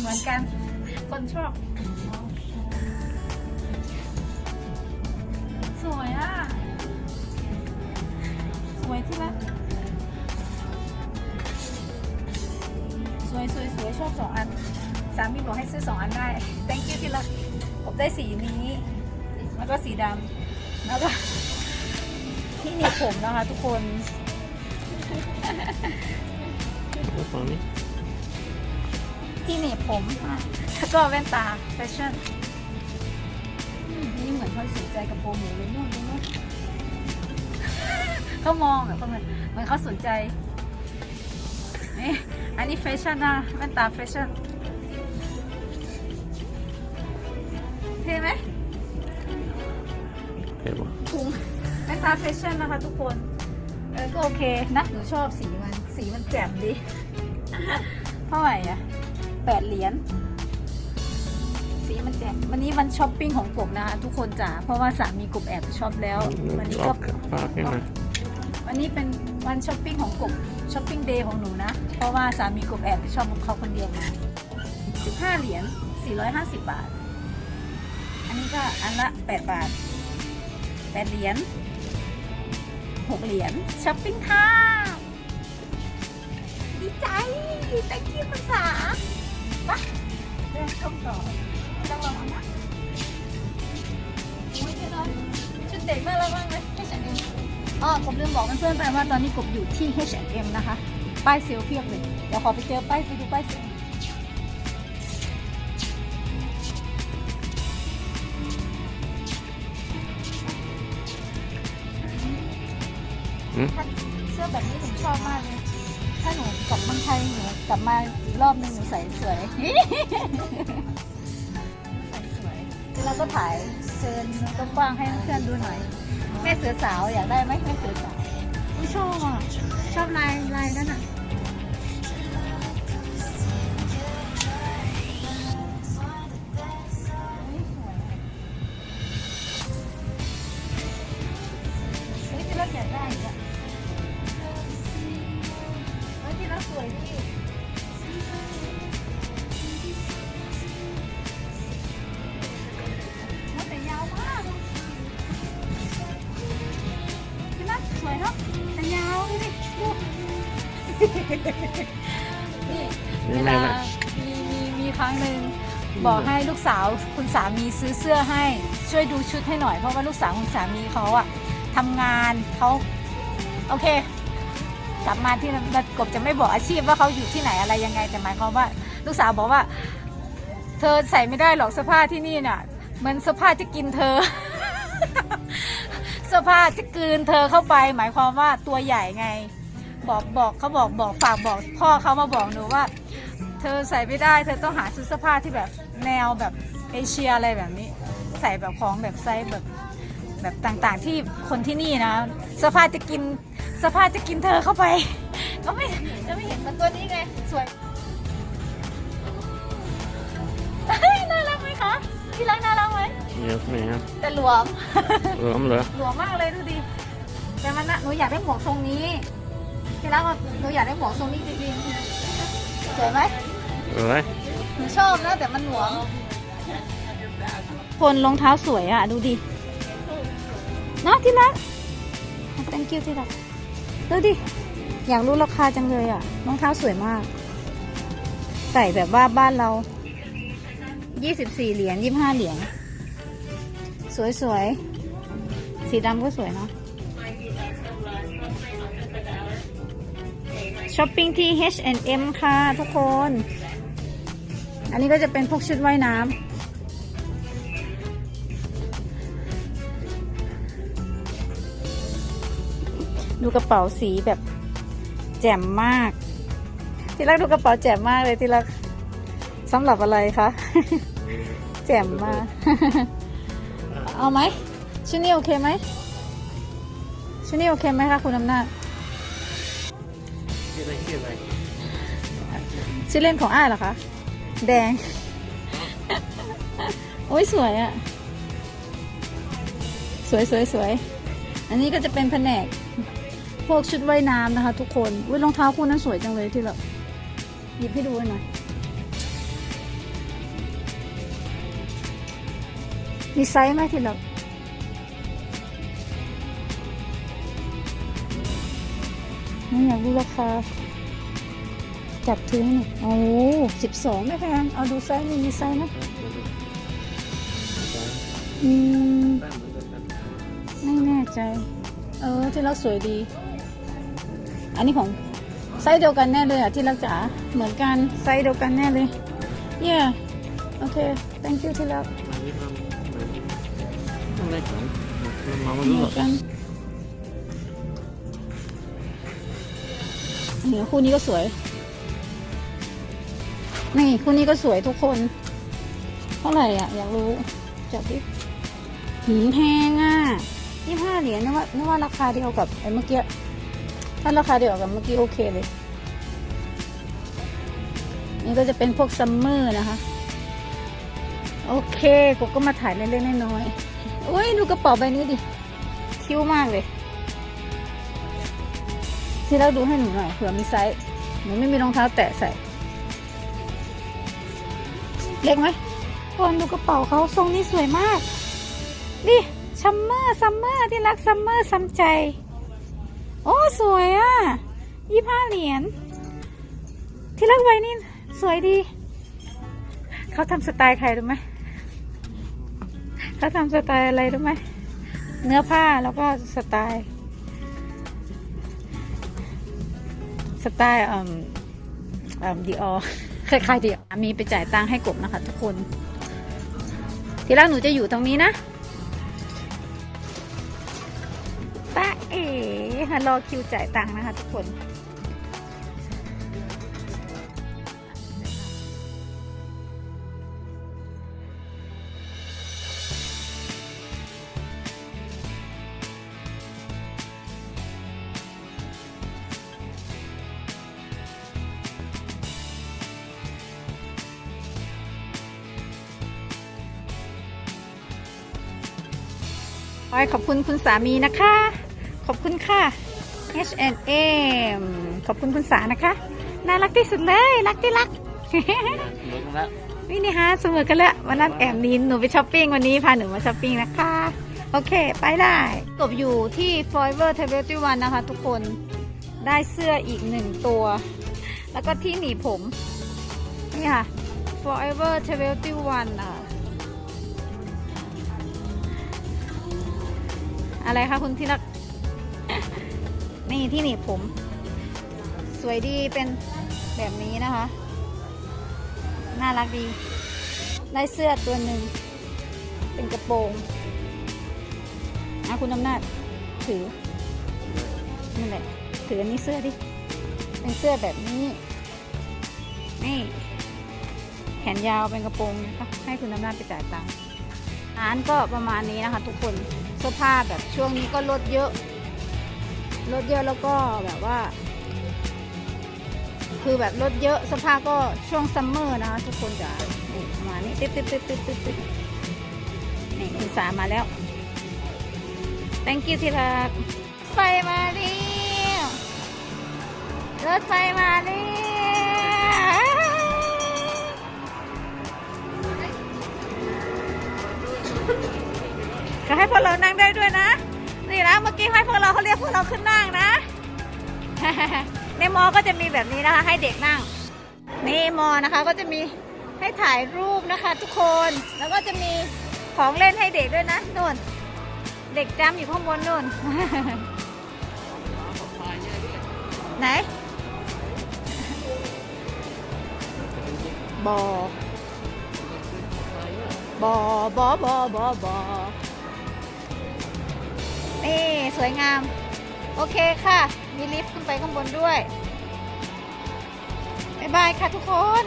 เหมือนกัน คนชอบ สวยอะ สวยที่ละสวยสวยสวยชอบสองอัน สามีบอกให้ซื้อสองอันได้ thank you ที่ละผมได้สีนี้ แล้วก็สีดำแล้วก็ที่หนีบผมนะคะทุกคนดูฝั่งนี้ ที่หนีบผมอะแล้วก็แว่นตาแฟชั่นอืมนี่เหมือนเขาสนใจกับโปรโมทเลยนู่นนู่นเขามองแบบเขาเหมือนเหมือนเขาสนใจนี่อันนี้แฟชั่นนะแว่นตาแฟชั่นเท่ไหมเห็นปะถุงแว่นตาแฟชั่นนะคะทุกคน เออก็โอเคนะหนูชอบสีมัน สีมันแจ่มดี เท่าไหร่อะ แปดเหรียญสีมันแจ่มวันนี้วันช้อปปิ้งของกบนะคะทุกคนจ๋าเพราะว่าสามีกบแอบชอบแล้ว วันนี้อก็อกปากให้หน่อยวันนี้เป็นวันช้อปปิ้งของกบช้อปปิ้งเดย์ของหนูนะ เพราะว่าสามีกบแอบชอบของเขาคนเดียวมา15 เหรียญ450 บาท อันนี้ก็อันละ 8 บาท 8 เหรียญ6เหรียญช้อปปิ้งค่ะดีใจ thank you ภาษา ปะเดินชมต่อต้องระวังนะโอ้ยเจ๊น้อยชุดเด็กน่ารักมากเลยให้ฉันเองอ๋อกบลืมบอกเพื่อนๆไปว่าตอนนี้กบอยู่ที่ H&M นะคะ ป้ายเซลเพียบเลยเดี๋ยวขอไปเจอป้ายไปดูป้ายเซลล์อืมถ้าเสื้อแบบนี้หนูชอบมากเลย ถ้าหนูกลับเมืองไทยหนูกลับมาอีกรอบนึงหนูใส่สวย ใส่สวยแล้วก็ถ่ายเชิญกว้างให้เพื่อนดูหน่อย แม่เสือสาวอยากได้ไหมแม่เสือสาวชอบอะชอบลายลายนั่นอะ นี่เวนี่แม่ลาแม่มีมีมีครั้งหนึ่งบอกให้ลูกสาวคุณสามีซื้อเสื้อให้ช่วยดูชุดให้หน่อยเพราะว่าลูกสาวคุณสามีเขาอะทำงานเขาโอเค กลับมาที่นั่นกบจะไม่บอกอาชีพว่าเขาอยู่ที่ไหนอะไรยังไงแต่หมายความว่า ลูกสาวบอกว่า เธอใส่ไม่ได้หรอกเสื้อผ้าที่นี่น่ะเหมือนเสื้อผ้าจะกินเธอเสื้อผ้าจะกืนเธอเข้าไป หมายความว่าตัวใหญ่ไง บอกบอกเขาบอกบอกฝากบอกพ่อเขามาบอกหนูว่า เธอใส่ไม่ได้เธอต้องหาชุดเสื้อผ้าที่แบบแนวแบบเอเชียอะไรแบบนี้ ใส่แบบของแบบไซส์แบบแบบต่างๆที่คนที่นี่นะเสื้อผ้าจะกินเสื้อผ้าจะกินเธอเข้าไป ก็ไม่จะไม่เห็นมันตัวนี้ไงสวยเฮ้ยน่ารักไหมคะที่รักน่ารักไหมเยอะไหมครับแต่หลวม รวมเหรอ หลวมมากเลยดูดิแต่มันนะหนูอยากได้หมวกทรงนี้ ที่รักว่าหนูอยากได้หมวกทรงนี้จริงๆสวยไหมเอ้ยหนูชอบนะแต่มันหลวมคนรองเท้าสวยอะ ดูดิเนาะที่รัก thank you ที่รัก ดูดิ อยากรู้ราคาจังเลยอะรองเท้าสวยมาก ใส่แบบว่าบ้านเรา 24 เหรียญ25 เหรียญสวยๆสีดำก็สวยเนาะ ช้อปปิ้งที่ H&M ค่ะทุกคน อันนี้ก็จะเป็นพวกชุดว่ายน้ำ ดูกระเป๋าสีแบบแจ่มมาก ที่รักดูกระเป๋าแจ่มมากเลยที่รักสำหรับอะไรคะ แจ่มมาก เอาไหมชุดนี้โอเคไหมชุดนี้โอเคไหมคะคุณอำนาจ ชื่อเล่นของอ้ายเหรอคะ แดง โอ้ยสวยอะสวยสวยสวย อันนี้ก็จะเป็นแผนก พวกชุดว่ายน้ำนะคะ ทุกคนอุ้ยรองเท้าคู่นั้นสวยจังเลยที่เราหยิบให้ดูหน่อย มีไซส์ไหมที่เรา ไม่อยากรู้ราคา จับถือให้หน่อยโอ้สิบสองไม่แพงเอาดูไซส์นี่มีไซส์ไหมอืมไม่แน่ใจ เออ ที่รักสวยดี อันนี้ของไซส์เดียวกันแน่เลยอะที่รักจ๋าเหมือนกันไซส์เดียวกันแน่เลย yeah โอเค thank you ที่รักอะไรของมันมาไม่เหรู้มืหรออกน กันนี่คู่นี้ก็สวย นี่ คู่นี้ก็สวยทุกคน เท่าไหร่อะ อยากรู้จับดิหืมแพงอะยี่ห้าเหรียญนึกว่านึกว่าราคาเดียวกับไอ้เมื่อกี้ถ้าราคาเดียวกับเมื่อกี้โอเคเลย นี่ก็จะเป็นพวกซัมเมอร์นะคะ โอเคกูก็มาถ่ายเล็กๆน้อยๆโอ้ยดูกระเป๋าใบนี้ดิ คิ้วมากเลย ที่เราดูให้หนูหน่อยเผื่อมีไซส์หนูไม่มีรองเท้าแตะใส่ เล็กไหมก่อนดูกระเป๋าเขาทรงนี้สวยมากดิซัมเมอร์ซัมเมอร์ที่รักซัมเมอร์ซัมใจ โอ้สวยอะยี่ห้าเหรียญที่รักใบนี้สวยดี เขาทำสไตล์ใครรู้ไหมเขาทำสไตล์อะไรรู้ไหมเนื้อผ้าแล้วก็สไตล์ สไตล์อืมอืมดีออคล้ายๆดีอมีไปจ่ายตังค์ให้กบนะคะ ทุกคน ทีแรกหนูจะอยู่ตรงนี้นะป้าเอ๋รอคิวจ่ายตังค์นะคะ ทุกคน ขอให้ขอบคุณคุณสามีนะคะ ขอบคุณค่ะ H&M ขอบคุณคุณสานะคะ น่ารักที่สุดเลย รักที่รักเหมือนกันแล้วนี่นี่ฮะเสมอกันแล้ววันนั้นแอมนินหนูไปช้อปปิ้งวันนี้พาหนูมาช้อปปิ้งนะคะ โอเค ไปได้กบอยู่ที่ Forever t w e n t y One นะคะ ทุกคนได้เสื้ออีกหนึ่งตัว แล้วก็ที่หนีผม นี่ค่ะ Forever t w e n t y One อะ อะไรคะคุณที่รัก นี่ที่หนีบผม สวยดีเป็นแบบนี้นะคะ น่ารักดี ได้เสื้อตัวหนึ่ง เป็นกระโปรงอะคุณอำนาจถือนั่นแหละถืออันนี้เสื้อดิ เป็นเสื้อแบบนี้ นี่ แขนยาวเป็นกระโปรงนะคะให้คุณอำนาจไปจ่ายตังค์ ร้านก็ประมาณนี้นะคะ ทุกคนเสื้อผ้าแบบช่วงนี้ก็ลดเยอะลดเยอะแล้วก็แบบว่า คือแบบลดเยอะเสื้อผ้าก็ช่วงซัมเมอร์นะคะทุกคนจะประมาณนี้ติ๊ดติ๊ดติ๊ดติ๊ดติ๊ดติ๊ดนี่คุณสามาแล้ว thank you ที่รักไฟมาแล้วรถไฟมาแก็ให้พวกเรานั่งได้ด้วยนะ นี่นะเมื่อกี้ให้พวกเราเขาเรียกพวกเราขึ้นนั่งนะ ในมอ ก็จะมีแบบนี้นะคะ ให้เด็กนั่ง นี่มอ นะคะก็จะมีให้ถ่ายรูปนะคะ ทุกคน แล้วก็จะมีของเล่นให้เด็กด้วยนะนู่น เด็กจำอยู่ข้างบนนู่น ไหนบอบอบอบอบอบอ นี่สวยงาม โอเคค่ะ มีลิฟต์ขึ้นไปข้างบนด้วย บ๊ายบายค่ะทุกคน